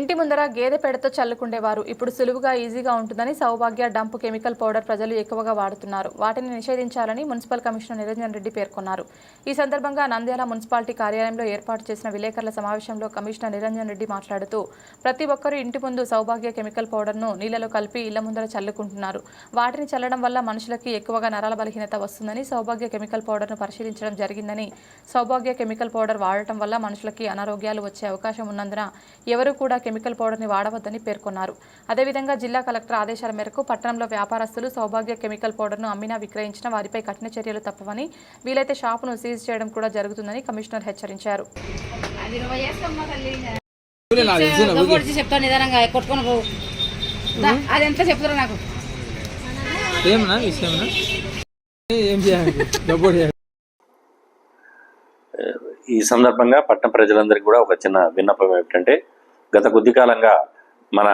ఇంటి ముందర గేదె పెడతో చల్లుకుండేవారు. ఇప్పుడు సులువుగా ఈజీగా ఉంటుందని సౌభాగ్య డంప్ కెమికల్ పౌడర్ ప్రజలు ఎక్కువగా వాడుతున్నారు. వాటిని నిషేధించాలని మున్సిపల్ కమిషనర్ నిరంజన్ రెడ్డి పేర్కొన్నారు. ఈ సందర్భంగా నంద్యాల మున్సిపాలిటీ కార్యాలయంలో ఏర్పాటు చేసిన విలేకరుల సమావేశంలో కమిషనర్ నిరంజన్ రెడ్డి మాట్లాడుతూ ప్రతి ఒక్కరూ ఇంటి ముందు సౌభాగ్య కెమికల్ పౌడర్ను నీళ్ళలో కలిపి ఇళ్ళ ముందర చల్లుకుంటున్నారు. వాటిని చల్లడం వల్ల మనుషులకి ఎక్కువగా నరాల బలహీనత వస్తుందని సౌభాగ్య కెమికల్ పౌడర్ను పరిశీలించడం జరిగిందని సౌభాగ్య కెమికల్ పౌడర్ వాడటం వల్ల మనుషులకి అనారోగ్యాలు వచ్చే అవకాశం ఉన్నందున ఎవరూ కూడా కెమికల్ పౌడర్ని వాడవద్దని పేర్కొన్నారు. అదేవిధంగా జిల్లా కలెక్టర్ ఆదేశాల మేరకు పట్టణంలో వ్యాపారస్తులు సౌభాగ్య కెమికల్ పౌడర్ను అమ్మినా విక్రయించిన వారిపై కఠిన చర్యలు తప్పవని వీలైతే షాపును సీజ్ చేయడం కూడా జరుగుతుందని కమిషనర్ హెచ్చరించారు. అది చెప్తాను నిదానంగా కొట్టుకొని పోవు ఎంత చెప్తారు నాకు. ఏమన్నా విషయమన్నా? ఏం చేయాలి? డబ్బు చేయాలి. ఈ సందర్భంగా పట్టణ ప్రజలందరికీ కూడా ఒక చిన్న విన్నపం ఏమిటంటే గత కొద్ది కాలంగా మన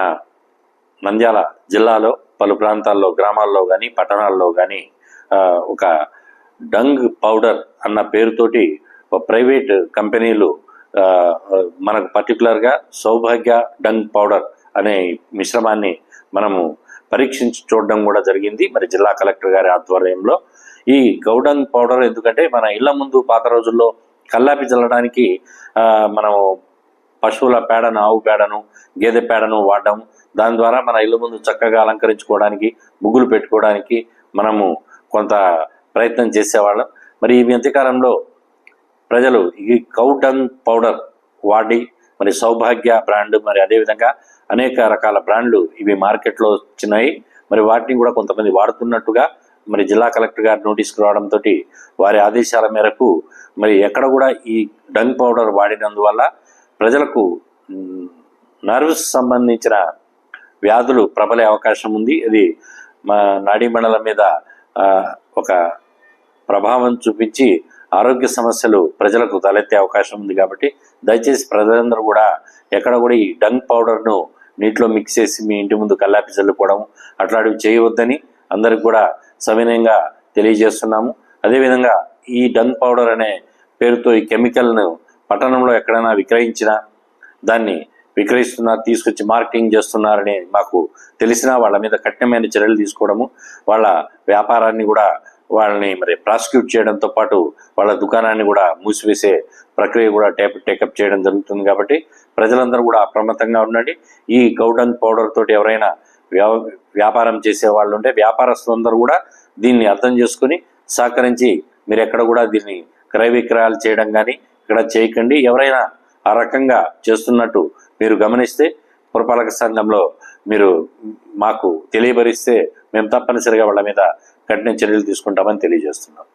నంద్యాల జిల్లాలో పలు ప్రాంతాల్లో గ్రామాల్లో కానీ పట్టణాల్లో కానీ ఒక డంగ్ పౌడర్ అన్న పేరుతోటి ప్రైవేట్ కంపెనీలు మనకు పర్టికులర్గా సౌభాగ్య డంగ్ పౌడర్ అనే మిశ్రమాన్ని మనము పరీక్షించి చూడడం కూడా జరిగింది. మరి జిల్లా కలెక్టర్ గారి ఆధ్వర్యంలో. ఈ గౌడంగ్ పౌడర్ ఎందుకంటే మన ఇళ్ళ ముందు పాత రోజుల్లో కల్లాపి చల్లడానికి మనము పశువుల పేడను ఆవు పేడను గేదె పేడను వాడడం. దాని ద్వారా మన ఇల్లు ముందు చక్కగా అలంకరించుకోవడానికి ముగ్గులు పెట్టుకోవడానికి మనము కొంత ప్రయత్నం చేసేవాళ్ళం. మరి ఈ మధ్యకాలంలో ప్రజలు ఈ కౌడంగ్ పౌడర్ వాడి మరి సౌభాగ్య బ్రాండ్ మరి అదేవిధంగా అనేక రకాల బ్రాండ్లు ఇవి మార్కెట్లో వచ్చినాయి. మరి వాటిని కూడా కొంతమంది వాడుతున్నట్టుగా మరి జిల్లా కలెక్టర్ గారు నోటీస్కి రావడంతో వారి ఆదేశాల మేరకు మరి ఎక్కడ కూడా ఈ డంగ్ పౌడర్ వాడినందువల్ల ప్రజలకు నర్వ్స్ సంబంధించిన వ్యాధులు ప్రబలే అవకాశం ఉంది. ఇది మా నాడీమండలం మీద ఒక ప్రభావం చూపించి ఆరోగ్య సమస్యలు ప్రజలకు తలెత్తే అవకాశం ఉంది కాబట్టి దయచేసి ప్రజలందరూ కూడా ఎక్కడ కూడా ఈ డంగ్ పౌడర్ను నీటిలో మిక్స్ చేసి మీ ఇంటి ముందు కల్లాపి చల్లుకోవడం అట్లాంటివి చేయవద్దని అందరికి కూడా సవినయంగా తెలియజేస్తున్నాము. అదేవిధంగా ఈ డంగ్ పౌడర్ అనే పేరుతో ఈ కెమికల్ను పట్టణంలో ఎక్కడైనా విక్రయించినా దాన్ని విక్రయిస్తున్నారు తీసుకొచ్చి మార్కెటింగ్ చేస్తున్నారని మాకు తెలిసినా వాళ్ళ మీద కఠినమైన చర్యలు తీసుకోవడము వాళ్ళ వ్యాపారాన్ని కూడా వాళ్ళని మరి ప్రాసిక్యూట్ చేయడంతో పాటు వాళ్ళ దుకాణాన్ని కూడా మూసివేసే ప్రక్రియ కూడా టేప్ టేకప్ చేయడం జరుగుతుంది కాబట్టి ప్రజలందరూ కూడా అప్రమత్తంగా ఉండండి. ఈ గౌడంగ్ పౌడర్ తోటి ఎవరైనా వ్యా వ్యాపారం చేసే వాళ్ళు ఉంటే వ్యాపారస్తులందరూ కూడా దీన్ని అర్థం చేసుకుని సహకరించి మీరు ఎక్కడ కూడా దీన్ని క్రయ విక్రయాలు చేయడం కానీ ఇక్కడ చేయకండి. ఎవరైనా ఆ రకంగా చేస్తున్నట్టు మీరు గమనిస్తే పురపాలక సంఘంలో మీరు మాకు తెలియపరిస్తే మేము తప్పనిసరిగా వాళ్ళ మీద కఠిన చర్యలు తీసుకుంటామని తెలియజేస్తున్నాం.